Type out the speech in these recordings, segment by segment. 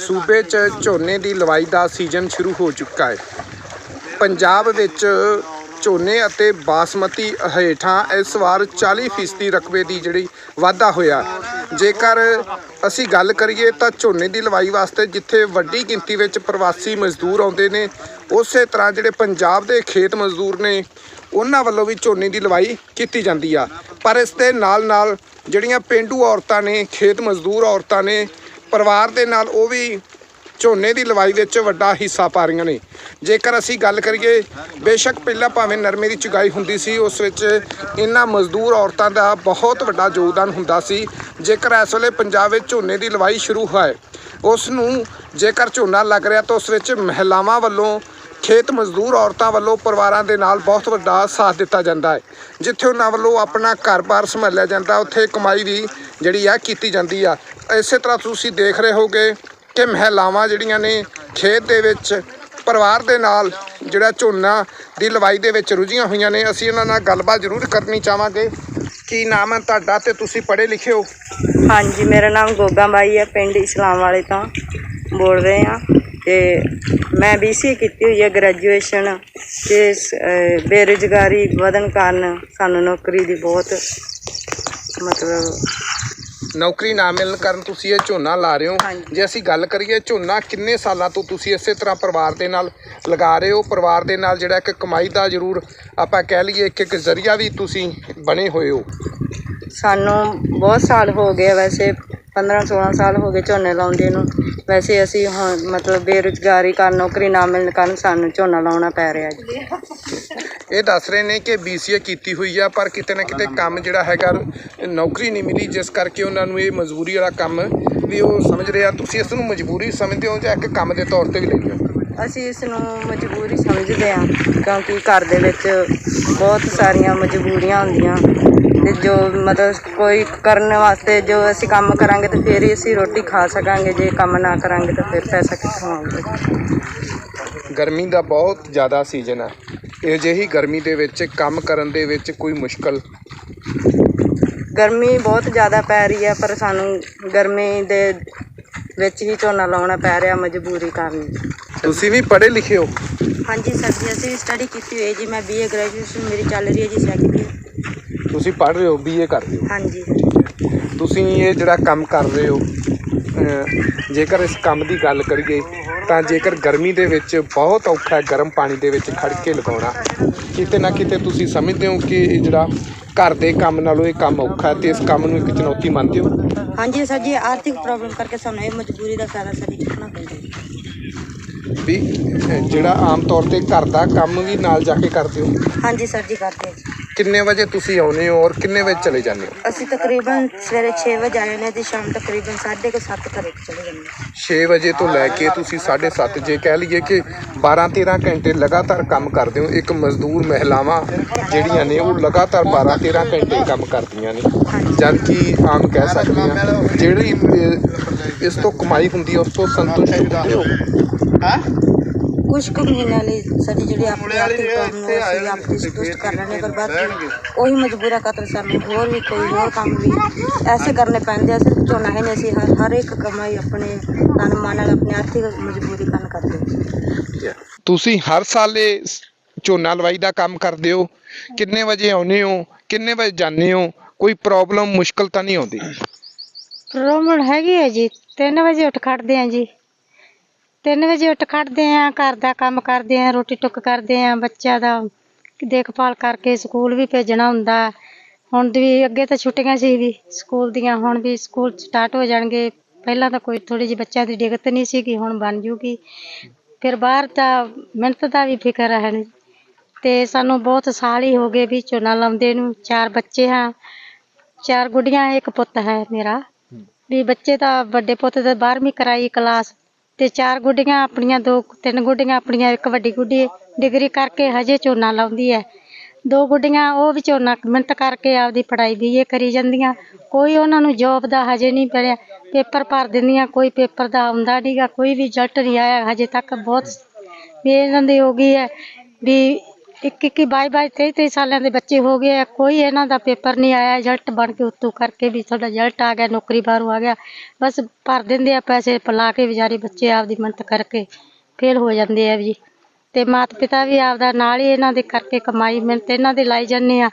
ਸੂਬੇ 'ਚ ਝੋਨੇ ਦੀ ਲਵਾਈ ਦਾ ਸੀਜ਼ਨ ਸ਼ੁਰੂ ਹੋ ਚੁੱਕਾ ਹੈ। ਪੰਜਾਬ ਵਿੱਚ ਝੋਨੇ ਅਤੇ ਬਾਸਮਤੀ ਹੇਠਾਂ ਇਸ ਵਾਰ 40% ਰਕਬੇ ਦੀ ਜਿਹੜੀ ਵਾਧਾ ਹੋਇਆ। ਜੇਕਰ ਅਸੀਂ ਗੱਲ ਕਰੀਏ ਤਾਂ ਝੋਨੇ ਦੀ ਲਵਾਈ ਵਾਸਤੇ ਜਿੱਥੇ ਵੱਡੀ ਗਿਣਤੀ ਵਿੱਚ ਪ੍ਰਵਾਸੀ ਮਜ਼ਦੂਰ ਆਉਂਦੇ ਨੇ, ਉਸੇ ਤਰ੍ਹਾਂ ਜਿਹੜੇ ਪੰਜਾਬ ਦੇ ਖੇਤ ਮਜ਼ਦੂਰ ਨੇ, ਉਹਨਾਂ ਵੱਲੋਂ ਵੀ ਝੋਨੇ ਦੀ ਲਵਾਈ ਕੀਤੀ ਜਾਂਦੀ ਆ। ਪਰ ਇਸ ਦੇ ਨਾਲ ਨਾਲ ਜਿਹੜੀਆਂ ਪਿੰਡੂ ਔਰਤਾਂ ਨੇ, ਖੇਤ ਮਜ਼ਦੂਰ ਔਰਤਾਂ ਨੇ ਪਰਿਵਾਰ ਦੇ ਨਾਲ ਉਹ ਵੀ ਝੋਨੇ ਦੀ ਲਵਾਈ ਵਿੱਚ ਵੱਡਾ ਹਿੱਸਾ ਪਾ ਰਹੀਆਂ ਨੇ। ਜੇਕਰ ਅਸੀਂ ਗੱਲ ਕਰੀਏ, ਬੇਸ਼ੱਕ ਪਹਿਲਾਂ ਭਾਵੇਂ ਨਰਮੇ ਦੀ ਚੁਗਾਈ ਹੁੰਦੀ ਸੀ, ਉਸ ਵਿੱਚ ਇਹਨਾਂ ਮਜ਼ਦੂਰ ਔਰਤਾਂ ਦਾ ਬਹੁਤ ਵੱਡਾ ਯੋਗਦਾਨ ਹੁੰਦਾ ਸੀ। ਜੇਕਰ ਇਸ ਵੇਲੇ ਪੰਜਾਬ ਵਿੱਚ ਝੋਨੇ ਦੀ ਲਵਾਈ ਸ਼ੁਰੂ ਹੋਏ, ਉਸ ਨੂੰ ਜੇਕਰ ਝੋਨਾ ਲੱਗ ਰਿਹਾ ਤਾਂ ਉਸ ਵਿੱਚ ਮਹਿਲਾਵਾਂ ਵੱਲੋਂ, ਖੇਤ ਮਜ਼ਦੂਰ ਔਰਤਾਂ ਵੱਲੋਂ ਪਰਿਵਾਰਾਂ ਦੇ ਨਾਲ ਬਹੁਤ ਵੱਡਾ ਸਾਥ ਦਿੱਤਾ ਜਾਂਦਾ ਹੈ। ਜਿੱਥੇ ਉਹਨਾਂ ਵੱਲੋਂ ਆਪਣਾ ਘਰ-ਬਾਰ ਸੰਭਾਲਿਆ ਜਾਂਦਾ, ਉੱਥੇ ਕਮਾਈ ਵੀ ਜਿਹੜੀ ਆ ਕੀਤੀ ਜਾਂਦੀ ਆ। ਇਸੇ ਤਰ੍ਹਾਂ ਤੁਸੀਂ ਦੇਖ ਰਹੇ ਹੋਗੇ ਕਿ ਮਹਿਲਾਵਾਂ ਜਿਹੜੀਆਂ ਨੇ ਖੇਤ ਦੇ ਵਿੱਚ, ਪਰਿਵਾਰ ਦੇ ਨਾਲ ਜਿਹੜਾ ਝੋਨਾ ਦੀ ਲਵਾਈ ਦੇ ਵਿੱਚ ਰੁੱਝੀਆਂ ਹੋਈਆਂ ਨੇ, ਅਸੀਂ ਇਹਨਾਂ ਨਾਲ ਗੱਲਬਾਤ ਜ਼ਰੂਰ ਕਰਨੀ ਚਾਹਾਂਗੇ। ਕੀ ਨਾਮ ਹੈ ਤੁਹਾਡਾ ਤੇ ਤੁਸੀਂ ਪੜ੍ਹੇ ਲਿਖੇ ਹੋ? ਹਾਂਜੀ, ਮੇਰਾ ਨਾਮ ਗੋਗਾ ਬਾਈ ਹੈ, ਪਿੰਡ ਇਸਲਾਮ ਵਾਲੇ ਤੋਂ ਬੋਲ ਰਹੇ ਹਾਂ। ਤੇ ਮੈਂ ਬੀਸੀਏ ਕੀਤੀ ਹੋਈ ਹੈ ਗ੍ਰੈਜੂਏਸ਼ਨ ਤੇ ਬੇਰੁਜ਼ਗਾਰੀ ਵਧਣ ਕਾਰਨ ਸਾਨੂੰ ਨੌਕਰੀ ਦੀ ਬਹੁਤ ਮਤਲਬ ਨੌਕਰੀ ਨਾ ਮਿਲਣ ਕਾਰਨ ਤੁਸੀਂ ਇਹ ਝੋਨਾ ਲਾ ਰਹੇ ਹੋ। ਹਾਂਜੀ। ਜੇ ਅਸੀਂ ਗੱਲ ਕਰੀਏ ਝੋਨਾ ਕਿੰਨੇ ਸਾਲਾਂ ਤੋਂ ਤੁਸੀਂ ਇਸੇ ਤਰ੍ਹਾਂ ਪਰਿਵਾਰ ਦੇ ਨਾਲ ਲਗਾ ਰਹੇ ਹੋ। ਪਰਿਵਾਰ ਦੇ ਨਾਲ ਜਿਹੜਾ ਇੱਕ ਕਮਾਈ ਦਾ ਜ਼ਰੂਰ ਆਪਾਂ ਕਹਿ ਲਈਏ ਇੱਕ ਇੱਕ ਜ਼ਰੀਆ ਵੀ ਤੁਸੀਂ ਬਣੇ ਹੋਏ ਹੋ। ਸਾਨੂੰ ਬਹੁਤ ਸਾਲ ਹੋ ਗਏ ਆ ਵੈਸੇ 15 16 ਸਾਲ ਹੋ ਗਏ ਝੋਨੇ ਲਾਉਂਦੇ ਨੂੰ। ਵੈਸੇ ਅਸੀਂ ਹੁਣ ਮਤਲਬ ਬੇਰੁਜ਼ਗਾਰੀ ਕਾਰਨ ਨੌਕਰੀ ਨਾ ਮਿਲਣ ਕਾਰਨ ਸਾਨੂੰ ਝੋਨਾ ਲਾਉਣਾ ਪੈ ਰਿਹਾ ਜੀ। ਇਹ ਦੱਸ ਰਹੇ ਨੇ ਕਿ BCA ਕੀਤੀ ਹੋਈ ਆ ਪਰ ਕਿਤੇ ਨਾ ਕਿਤੇ ਕੰਮ ਜਿਹੜਾ ਹੈਗਾ ਨੌਕਰੀ ਨਹੀਂ ਮਿਲੀ ਜਿਸ ਕਰਕੇ ਉਹਨਾਂ ਨੂੰ ਇਹ ਮਜਬੂਰੀ ਵਾਲਾ ਕੰਮ ਵੀ ਉਹ ਸਮਝ ਰਹੇ ਆ। ਤੁਸੀਂ ਇਸ ਨੂੰ ਮਜਬੂਰੀ ਸਮਝਦੇ ਹੋ ਜਾਂ ਇੱਕ ਕੰਮ ਦੇ ਤੌਰ ਤੇ ਵੀ ਲੈਂਦੇ ਹੋ ਅਸੀਂ ਇਸ ਨੂੰ ਮਜਬੂਰੀ ਸਮਝਦੇ ਹਾਂ ਕਿਉਂਕਿ ਘਰ ਦੇ ਵਿੱਚ ਬਹੁਤ ਸਾਰੀਆਂ ਮਜਬੂਰੀਆਂ ਹੁੰਦੀਆਂ। ਜੋ ਮਤਲਬ ਕੋਈ ਕਰਨ ਵਾਸਤੇ ਜੋ ਅਸੀਂ ਕੰਮ ਕਰਾਂਗੇ ਤੇ ਫਿਰ ਹੀ ਅਸੀਂ ਰੋਟੀ ਖਾ ਸਕਾਂਗੇ ਜੇ ਕੰਮ ਨਾ ਕਰਾਂਗੇ ਤਾਂ ਫਿਰ ਪੈਸਾ ਕਿੱਥੋਂ ਆਊਗਾ? ਗਰਮੀ ਦਾ ਬਹੁਤ ਜ਼ਿਆਦਾ ਸੀਜ਼ਨ ਹੈ ਇਹ ਜਿਹੀ ਗਰਮੀ ਦੇ ਵਿੱਚ ਕੰਮ ਕਰਨ ਦੇ ਵਿੱਚ ਕੋਈ ਮੁਸ਼ਕਲ? ਗਰਮੀ ਬਹੁਤ ਜ਼ਿਆਦਾ ਪੈ ਰਹੀ ਹੈ ਪਰ ਸਾਨੂੰ ਗਰਮੀ ਦੇ ਵਿੱਚ ਹੀ ਝੋਨਾ ਲਾਉਣਾ ਪੈ ਰਿਹਾ ਮਜਬੂਰੀ ਕਾਰਨ। ਤੁਸੀਂ ਵੀ ਪੜ੍ਹੇ ਲਿਖੇ ਹੋ? ਹਾਂਜੀ ਸਰ ਜੀ ਅਸੀਂ ਵੀ ਸਟੱਡੀ ਕੀਤੀ ਹੋਈ ਹੈ ਜੀ ਮੈਂ ਬੀਏ ਗ੍ਰੈਜੂਏਸ਼ਨ ਮੇਰੀ ਚੱਲ ਰਹੀ ਹੈ ਜੀ ਸੈਕਿੰਡ ਤੁਸੀਂ ਪੜ੍ਹ ਰਹੇ ਹੋ BA ਕਰ ਰਹੇ ਹੋ। ਹਾਂਜੀ। ਤੁਸੀਂ ਇਹ ਜਿਹੜਾ ਕੰਮ ਕਰ ਰਹੇ ਹੋ ਅਹ ਜੇਕਰ ਇਸ ਕੰਮ ਦੀ ਗੱਲ ਕਰੀਏ ਤਾਂ ਜੇਕਰ ਗਰਮੀ ਦੇ ਵਿੱਚ ਬਹੁਤ ਔਖਾ ਹੈ ਗਰਮ ਪਾਣੀ ਦੇ ਵਿੱਚ ਖੜ ਕੇ ਲਗਾਉਣਾ ਕਿਤੇ ਨਾ ਕਿਤੇ ਤੁਸੀਂ ਸਮਝਦੇ ਹੋ ਕਿ ਇਹ ਜਿਹੜਾ ਘਰ ਦੇ ਕੰਮ ਨਾਲੋਂ ਇਹ ਕੰਮ ਔਖਾ ਹੈ ਤੇ ਇਸ ਕੰਮ ਨੂੰ ਇੱਕ ਚੁਣੌਤੀ ਮੰਨਦੇ ਹੋ? ਹਾਂਜੀ ਸਰ ਜੀ ਆਰਥਿਕ ਪ੍ਰੋਬਲਮ ਕਰਕੇ ਸਾਨੂੰ ਇਹ ਮਜਬੂਰੀ ਦਾ ਫਾਇਦਾ ਸਾਡੀ ਚੁੱਕਣਾ ਪੈਂਦਾ ਵੀ ਅਹ ਜਿਹੜਾ ਆਮ ਤੌਰ ਤੇ ਘਰ ਦਾ ਕੰਮ ਵੀ ਨਾਲ ਜਾ ਕੇ ਕਰਦੇ ਹੋ? ਹਾਂਜੀ ਸਰ ਜੀ ਕਰਦੇ ਹਾਂ ਜੀ। ਕਿੰਨੇ ਵਜੇ ਤੁਸੀਂ ਆਉਨੇ ਹੋ ਔਰ ਕਿੰਨੇ ਵਜੇ ਚਲੇ ਜਾਂਦੇ ਹੋ? ਅਸੀਂ ਤਕਰੀਬਨ ਸਵੇਰੇ 6 ਵਜੇ ਆਏ ਨੇ ਤੇ ਸ਼ਾਮ ਤਕਰੀਬਨ 7:30 ਘਰੇ ਚਲੇ ਜਾਂਦੇ ਹਾਂ। 6 ਵਜੇ ਤੋਂ ਲੈ ਕੇ ਤੁਸੀਂ 7:30 ਜੇ ਕਹਿ ਲਈਏ ਕਿ 12-13 ਘੰਟੇ ਲਗਾਤਾਰ ਕੰਮ ਕਰਦੇ ਹੋ ਇੱਕ ਮਜ਼ਦੂਰ ਮਹਿਲਾਵਾਂ ਜਿਹੜੀਆਂ ਨੇ ਉਹ ਲਗਾਤਾਰ 12-13 ਘੰਟੇ ਕੰਮ ਕਰਦੀਆਂ ਨੇ। ਜਦ ਕਿ ਆਮ ਕਹਿ ਸਕਦੇ ਹਾਂ ਜਿਹੜੀ ਅਹ, ਇਸ ਤੋਂ ਕਮਾਈ ਹੁੰਦੀ ਹੈ ਉਸ ਤੋਂ ਸੰਤੁਸ਼ਟ ਹੁੰਦੇ ਹੋ? ਕੁਝ ਕੁ ਮਹੀਨਿਆਂ ਲਈ ਸਾਡੀ ਜਿਹੜੀ ਆਪਣੀ ਆਰਥਿਕ ਪ੍ਰੋਬਲਮ ਨੂੰ ਅਸੀਂ ਆਪਣੀ ਸੰਤੁਸ਼ਟ ਕਰ ਲੈਣੇ ਪਰ ਬਾਕੀ ਉਹੀ ਮਜਬੂਰਾ ਖਾਤਰ ਸਾਨੂੰ ਹੋਰ ਵੀ ਕੋਈ ਹੋਰ ਕੰਮ ਵੀ ਐਸੇ ਕਰਨੇ ਪੈਂਦੇ ਆ ਸਿਰਫ ਝੋਨਾ ਹੀ ਨਹੀਂ ਅਸੀਂ ਹਰ ਹਰ ਇੱਕ ਕਮਾਈ ਆਪਣੇ ਤਨ ਮਨ ਨਾਲ ਆਪਣੀ ਆਰਥਿਕ ਮਜਬੂਰੀ ਕਾਰਨ ਕਰਦੇ ਹਾਂ ਤੁਸੀਂ ਹਰ ਸਾਲ ਝੋਨਾ ਲਵਾਈ ਦਾ ਕੰਮ ਕਰਦੇ ਹੋ। ਕਿੰਨੇ ਵਜੇ ਆਉਨੇ ਹੋ ਕਿੰਨੇ ਵਜੇ ਜਾਂਦੇ ਹੋ ਕੋਈ ਪ੍ਰੋਬਲਮ ਮੁਸ਼ਕਲ ਤਾਂ ਨਹੀਂ ਆਉਂਦੀ? ਪ੍ਰੋਬਲਮ ਹੈਗੀ ਹੈ ਜੀ 3 ਵਜੇ ਉੱਠ ਖੜਦੇ ਆ ਜੀ। 3 ਵਜੇ ਉੱਠ ਖੜਦੇ ਆ ਘਰ ਦਾ ਕੰਮ ਕਰਦੇ ਆ ਰੋਟੀ ਟੁੱਕ ਕਰਦੇ ਆ ਬੱਚਿਆਂ ਦਾ ਦੇਖਭਾਲ ਕਰਕੇ ਸਕੂਲ ਵੀ ਭੇਜਣਾ ਹੁੰਦਾ। ਹੁਣ ਵੀ ਅੱਗੇ ਤਾਂ ਛੁੱਟੀਆਂ ਸੀ ਵੀ ਸਕੂਲ ਦੀਆਂ ਹੁਣ ਵੀ ਸਕੂਲ ਸਟਾਰਟ ਹੋ ਜਾਣਗੇ। ਪਹਿਲਾਂ ਤਾਂ ਕੋਈ ਥੋੜੀ ਜਿਹੀ ਬੱਚਿਆਂ ਦੀ ਦਿੱਕਤ ਨਹੀਂ ਸੀਗੀ ਹੁਣ ਬਣ ਜੂਗੀ। ਫਿਰ ਬਾਹਰ ਦਾ ਮਿਹਨਤ ਦਾ ਵੀ ਫਿਕਰ ਹੈ ਨੀ। ਤੇ ਸਾਨੂੰ ਬਹੁਤ ਸਾਲ ਹੀ ਹੋ ਗਏ ਵੀ ਝੋਨਾ ਲਾਉਂਦੇ ਨੂੰ। ਚਾਰ ਬੱਚੇ ਹਾਂ ਚਾਰ ਗੁੱਡੀਆਂ ਇੱਕ ਪੁੱਤ ਹੈ ਮੇਰਾ। ਵੀ ਬੱਚੇ ਤਾਂ ਵੱਡੇ ਪੁੱਤ ਦੇ 12ਵੀਂ ਕਰਾਈ ਕਲਾਸ ਤੇ ਚਾਰ ਗੁੱਡੀਆਂ ਆਪਣੀਆਂ, ਦੋ, ਤਿੰਨ ਗੁੱਡੀਆਂ ਆਪਣੀਆਂ, ਇੱਕ ਵੱਡੀ ਗੁੱਡੀ ਡਿਗਰੀ ਕਰਕੇ ਹਜੇ ਝੋਨਾ ਲਾਉਂਦੀ ਹੈ ਦੋ ਗੁੱਡੀਆਂ, ਉਹ ਵੀ ਝੋਨਾ ਮਿਹਨਤ ਕਰਕੇ ਆਪਦੀ ਪੜ੍ਹਾਈ ਬੀਏ ਕਰੀ ਜਾਂਦੀਆਂ। ਕੋਈ ਉਹਨਾਂ ਨੂੰ ਜੋਬ ਦਾ ਹਜੇ ਨਹੀਂ ਪਿਆ ਪੇਪਰ ਭਰ ਦਿੰਦੀਆਂ, ਕੋਈ ਪੇਪਰ ਦਾ ਆਉਂਦਾ ਨਹੀਂਗਾ ਕੋਈ ਵੀ ਰਿਜ਼ਲਟ ਨਹੀਂ ਆਇਆ। ਹਜੇ ਤੱਕ ਬਹੁਤ ਵੀ ਇਹਨਾਂ ਦੀ ਹੋ ਗਈ ਹੈ ਵੀ ਇੱਕ ਇੱਕ ਬਾਈ ਬਾਈ ਤੇਈ ਤੇਈ ਸਾਲਾਂ ਦੇ ਬੱਚੇ ਹੋ ਗਏ ਆ। ਕੋਈ ਇਹਨਾਂ ਦਾ ਪੇਪਰ ਨਹੀਂ ਆਇਆ। ਰਿਜ਼ਲਟ ਬਣ ਕੇ ਉੱਤੋਂ ਕਰਕੇ ਵੀ ਤੁਹਾਡਾ ਰਿਜ਼ਲਟ ਆ ਗਿਆ, ਨੌਕਰੀ ਬਾਹਰੋਂ ਆ ਗਿਆ। ਬਸ ਭਰ ਦਿੰਦੇ ਆ ਪੈਸੇ ਪਲਾ ਕੇ ਵਿਚਾਰੇ ਬੱਚੇ ਆਪਦੀ ਮਿਹਨਤ ਕਰਕੇ ਫੇਲ ਹੋ ਜਾਂਦੇ ਆ ਜੀ ਤੇ ਮਾਤਾ ਪਿਤਾ ਵੀ ਆਪਦਾ ਨਾਲ ਹੀ ਇਹਨਾਂ ਦੇ ਕਰਕੇ ਕਮਾਈ, ਮਿਹਨਤ ਇਹਨਾਂ ਦੇ ਲਾਈ ਜਾਂਦੇ ਆ।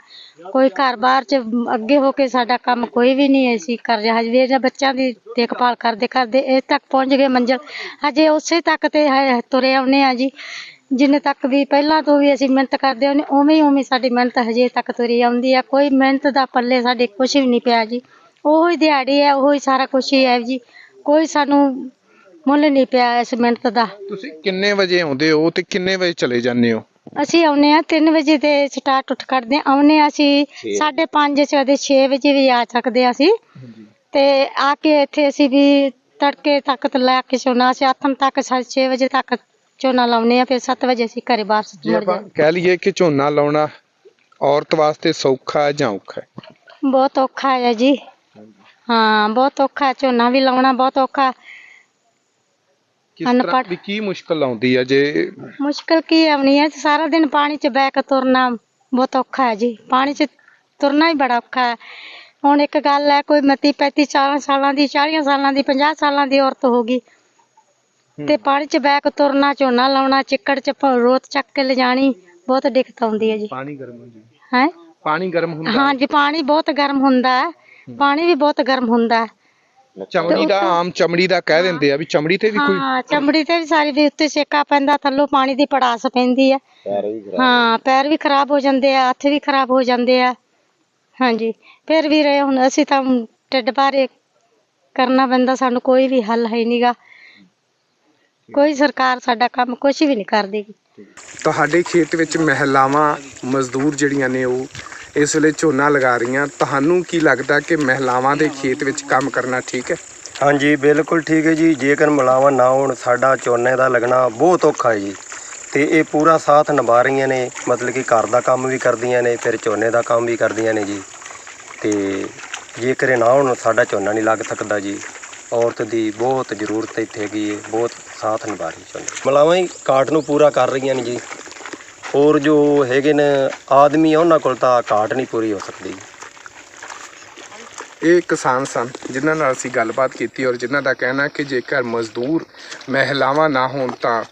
ਕੋਈ ਘਰ ਬਾਹਰ ਚ ਅੱਗੇ ਹੋ ਕੇ ਸਾਡਾ ਕੰਮ ਕੋਈ ਵੀ ਨਹੀਂ ਅਸੀਂ ਕਰ ਰਿਹਾ। ਹਜੇ ਇਹਨਾਂ ਬੱਚਿਆਂ ਦੀ ਦੇਖਭਾਲ ਕਰਦੇ ਕਰਦੇ ਇਹ ਤੱਕ ਪਹੁੰਚ ਗਏ ਮੰਜ਼ਿਲ। ਹਜੇ ਉਸੇ ਤੱਕ ਤੇ ਹੈ- ਤੁਰੇ ਆਉਨੇ ਆ ਜੀ। ਜਿੰਨੇ ਤੱਕ ਵੀ ਪਹਿਲਾਂ ਤੋਂ ਵੀ ਅਸੀਂ ਮਿਹਨਤ ਕਰਦੇ ਆਉਂਦੇ ਉਵੇਂ ਹੀ ਉਵੇਂ ਸਾਡੀ ਮਿਹਨਤ ਹਜੇ ਤੱਕ ਤੁਰੀ ਆਉਂਦੀ ਆ। ਕੋਈ ਮਿਹਨਤ ਦਾ ਪੱਲੇ ਸਾਡੇ ਕੁਝ ਵੀ ਨਹੀਂ ਪਿਆ ਜੀ। ਉਹੋ ਹੀ ਦਿਹਾੜੀ ਹੈ ਉਹੋ ਹੀ ਸਾਰਾ ਕੁਝ ਹੀ ਹੈ ਜੀ। ਕੋਈ ਸਾਨੂੰ ਮੁੱਲ ਨਹੀਂ ਪਿਆ ਇਸ ਮਿਹਨਤ ਦਾ। ਤੁਸੀਂ ਕਿੰਨੇ ਵਜੇ ਆਉਂਦੇ ਹੋ ਤੇ ਕਿੰਨੇ ਵਜੇ ਚਲੇ ਜਾਂਦੇ ਹੋ? ਅਸੀਂ ਆਉਨੇ ਆ 3 ਵਜੇ ਤੇ ਸਟਾਰਟ ਉੱਠ ਕਰਦੇ ਆ ਆਉਨੇ ਆ ਅਸੀਂ 5:30 ਚ ਕਦੇ 6 ਵਜੇ ਵੀ ਆ ਸਕਦੇ ਆ ਅਸੀਂ। ਤੇ ਆ ਕੇ ਇੱਥੇ ਅਸੀਂ ਵੀ ਤੜਕੇ ਤੱਕ ਤੇ ਲੈ ਕੇ ਸੋਨਾ ਅਸੀਂ ਆਥਮ ਤੱਕ 6 ਵਜੇ ਤੱਕ ਝੋਨਾ ਲਾਉਨੇ ਆ ਫਿਰ 7 ਵਜੇ ਅਸੀਂ ਘਰੇ ਵਾਪਸ ਜੇ ਮੁੜ ਆਪਾਂ ਜਾਂਦੇ। ਕਹਿ ਲਈਏ ਕਿ ਝੋਨਾ ਲਾਉਣਾ ਔਰਤ ਵਾਸਤੇ ਸੌਖਾ ਹੈ ਜਾਂ ਔਖਾ ਹੈ? ਬਹੁਤ ਔਖਾ ਹੈ ਜੀ। ਹਾਂ ਬਹੁਤ ਔਖਾ ਹੈ, ਝੋਨਾ ਵੀ ਲਾਉਣਾ ਬਹੁਤ ਔਖਾ। ਕਿਸ ਤਰ੍ਹਾਂ ਅਨਪੜ੍ਹ। ਦੀ ਕੀ ਮੁਸ਼ਕਲ ਆਉਂਦੀ ਹੈ ਜੇ? ਮੁਸ਼ਕਲ ਕੀ ਆਉਣੀ ਹੈ ਸਾਰਾ ਦਿਨ ਪਾਣੀ 'ਚ ਬਹਿ ਕੇ ਤੁਰਨਾ ਬਹੁਤ ਔਖਾ ਹੈ ਜੀ। ਪਾਣੀ 'ਚ ਤੁਰਨਾ ਹੀ ਬੜਾ ਔਖਾ ਹੈ। ਹੁਣ ਇੱਕ ਗੱਲ ਹੈ ਕੋਈ ਮਤੀ ਪੈਤੀ 40 ਸਾਲਾਂ ਦੀ 40 ਸਾਲਾਂ ਦੀ 50 ਸਾਲਾਂ ਦੀ ਔਰਤ ਹੋ ਗਈ। ਤੇ ਪਾਣੀ 'ਚ ਬਹਿ ਕੇ ਤੁਰਨਾ ਝੋਨਾ ਲਾਉਣਾ ਚਿੱਕੜ 'ਚ ਪ- ਰੋਤ ਚੱਕ ਕੇ ਲਿਜਾਣੀ ਬਹੁਤ ਦਿੱਕਤ ਆਉਂਦੀ ਹੈ ਜੀ। ਪਾਣੀ ਗਰਮ ਹੋ ਜੀ ਹੈ? ਪਾਣੀ ਗਰਮ ਹੁੰਦਾ ਹਾਂ। ਜੀ ਪਾਣੀ ਬਹੁਤ ਗਰਮ ਹੁੰਦਾ ਹੈ। ਪਾਣੀ ਵੀ ਬਹੁਤ ਗਰਮ ਹੁੰਦਾ ਹੈ। ਚਮੜੀ ਦਾ ਆਮ ਚਮੜੀ ਦਾ ਕਹਿ ਦਿੰਦੇ ਆ ਵੀ ਚਮੜੀ ਤੇ ਵੀ ਕੋਈ ਹਾਂ ਚਮੜੀ ਤੇ ਵੀ ਸਾਰੀ ਵੀ ਉੱਤੇ ਸੇਕਾ ਪੈਂਦਾ ਥੱਲੋਂ ਪਾਣੀ ਦੀ ਪੜਾਸ ਪੈਂਦੀ ਆ ਹਾਂ ਪੈਰ ਵੀ ਖਰਾਬ ਹੋ ਜਾਂਦੇ ਆ ਹੱਥ ਵੀ ਖਰਾਬ ਹੋ ਜਾਂਦੇ ਆ। ਹਾਂਜੀ ਫਿਰ ਵੀ ਰਹੇ ਹੁਣ ਅਸੀਂ ਤਾਂ ਢਿੱਡ ਬਾਰੇ ਕਰਨਾ ਪੈਂਦਾ ਸਾਨੂੰ ਕੋਈ ਵੀ ਹੱਲ ਹੈ ਨਹੀਂਗਾ ਕੋਈ ਸਰਕਾਰ ਸਾਡਾ ਕੰਮ ਕੁਝ ਵੀ ਨਹੀਂ ਕਰਦੀ। ਤੁਹਾਡੇ ਖੇਤ ਵਿੱਚ ਮਹਿਲਾਵਾਂ ਮਜ਼ਦੂਰ ਜਿਹੜੀਆਂ ਨੇ ਉਹ ਇਸ ਵੇਲੇ ਝੋਨਾ ਲਗਾ ਰਹੀਆਂ। ਤੁਹਾਨੂੰ ਕੀ ਲੱਗਦਾ ਕਿ ਮਹਿਲਾਵਾਂ ਦੇ ਖੇਤ ਵਿੱਚ ਕੰਮ ਕਰਨਾ ਠੀਕ ਹੈ? ਹਾਂਜੀ ਬਿਲਕੁਲ ਠੀਕ ਹੈ ਜੀ। ਜੇਕਰ ਮਿਲਾਵਾਂ ਨਾ ਹੋਣ ਸਾਡਾ ਝੋਨੇ ਦਾ ਲੱਗਣਾ ਬਹੁਤ ਔਖਾ ਹੈ ਜੀ। ਤੇ ਇਹ ਪੂਰਾ ਸਾਥ ਨਿਭਾ ਰਹੀਆਂ ਨੇ ਮਤਲਬ ਕਿ ਘਰ ਦਾ ਕੰਮ ਵੀ ਕਰਦੀਆਂ ਨੇ ਫਿਰ ਝੋਨੇ ਦਾ ਕੰਮ ਵੀ ਕਰਦੀਆਂ ਨੇ ਜੀ। ਤੇ ਜੇਕਰ ਇਹ ਨਾ ਹੋਣ ਸਾਡਾ ਝੋਨਾ ਨਹੀਂ ਲੱਗ ਸਕਦਾ ਜੀ। ਔਰਤ ਦੀ ਬਹੁਤ ਜ਼ਰੂਰਤ ਇੱਥੇ ਹੈਗੀ ਹੈ ਬਹੁਤ ਸਾਥ ਨਿਭਾ ਰਹੀ ਝੋਨੇ ਮਿਲਾਵਾਂ ਹੀ ਕਾਟ ਨੂੰ ਪੂਰਾ ਕਰ ਰਹੀਆਂ ਨੇ ਜੀ। ਹੋਰ ਜੋ ਹੈਗੇ ਨੇ ਆਦਮੀ ਆ ਉਹਨਾਂ ਕੋਲ ਤਾਂ ਕਾਟ ਨਹੀਂ ਪੂਰੀ ਹੋ ਸਕਦੀ। ਇਹ ਕਿਸਾਨ ਸਨ ਜਿਨ੍ਹਾਂ ਨਾਲ ਅਸੀਂ ਗੱਲਬਾਤ ਕੀਤੀ ਔਰ ਜਿਨ੍ਹਾਂ ਦਾ ਕਹਿਣਾ ਕਿ ਜੇਕਰ ਮਜ਼ਦੂਰ ਮਹਿਲਾਵਾਂ ਨਾ ਹੋਣ ਤਾਂ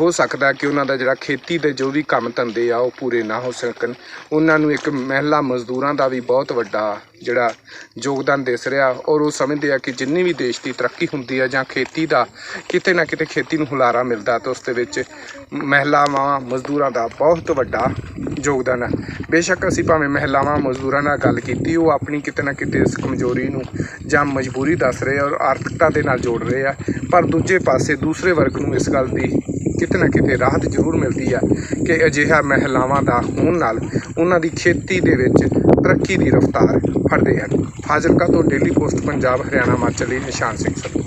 ਹੋ ਸਕਦਾ ਕਿ ਉਹਨਾਂ ਦਾ ਜਿਹੜਾ ਖੇਤੀ ਦੇ ਜੋ ਵੀ ਕੰਮ ਧੰਦੇ ਆ ਉਹ ਪੂਰੇ ਨਾ ਹੋ ਸਕਣ। ਉਹਨਾਂ ਨੂੰ ਇੱਕ ਮਹਿਲਾ ਮਜ਼ਦੂਰਾਂ ਦਾ ਵੀ ਬਹੁਤ ਵੱਡਾ ਜਿਹੜਾ ਯੋਗਦਾਨ ਦਿਸ ਰਿਹਾ ਔਰ ਉਹ ਸਮਝਦੇ ਆ ਕਿ ਜਿੰਨੀ ਵੀ ਦੇਸ਼ ਦੀ ਤਰੱਕੀ ਹੁੰਦੀ ਆ ਜਾਂ ਖੇਤੀ ਦਾ ਕਿਤੇ ਨਾ ਕਿਤੇ ਖੇਤੀ ਨੂੰ ਹੁਲਾਰਾ ਮਿਲਦਾ ਤਾਂ ਉਸ ਦੇ ਵਿੱਚ ਮਹਿਲਾਵਾਂ, ਮਜ਼ਦੂਰਾਂ ਦਾ ਬਹੁਤ ਵੱਡਾ ਯੋਗਦਾਨ ਹੈ ਬੇਸ਼ੱਕ ਅਸੀਂ ਭਾਵੇਂ ਮਹਿਲਾਵਾਂ, ਮਜ਼ਦੂਰਾਂ ਨਾਲ ਗੱਲ ਕੀਤੀ, ਉਹ ਆਪਣੀ ਕਿਤੇ ਨਾ ਕਿਤੇ ਇਸ ਕਮਜ਼ੋਰੀ ਨੂੰ ਜਾਂ ਮਜਬੂਰੀ ਦੱਸ ਰਹੇ ਆ ਔਰ ਆਰਥਿਕਤਾ ਦੇ ਨਾਲ ਜੋੜ ਰਹੇ ਆ, ਪਰ ਦੂਜੇ ਪਾਸੇ ਦੂਸਰੇ ਵਰਗ ਨੂੰ ਇਸ ਗੱਲ ਦੀ ਕਿਤੇ ਨਾ ਕਿਤੇ ਰਾਹਤ ਜ਼ਰੂਰ ਮਿਲਦੀ ਆ ਕਿ ਅਜਿਹਾ ਮਹਿਲਾਵਾਂ ਦਾ ਹੋਣ ਨਾਲ ਉਹਨਾਂ ਦੀ ਖੇਤੀ ਦੇ ਵਿੱਚ ਤਰੱਕੀ ਦੀ ਰਫ਼ਤਾਰ ਫੜਦੇ ਹਨ। ਫਾਜ਼ਿਲਕਾ ਤੋਂ ਡੇਲੀ ਪੋਸਟ, ਪੰਜਾਬ, ਹਰਿਆਣਾ, ਹਿਮਾਚਲ ਲਈ ਨਿਸ਼ਾਨ ਸਿੰਘ ਸਰ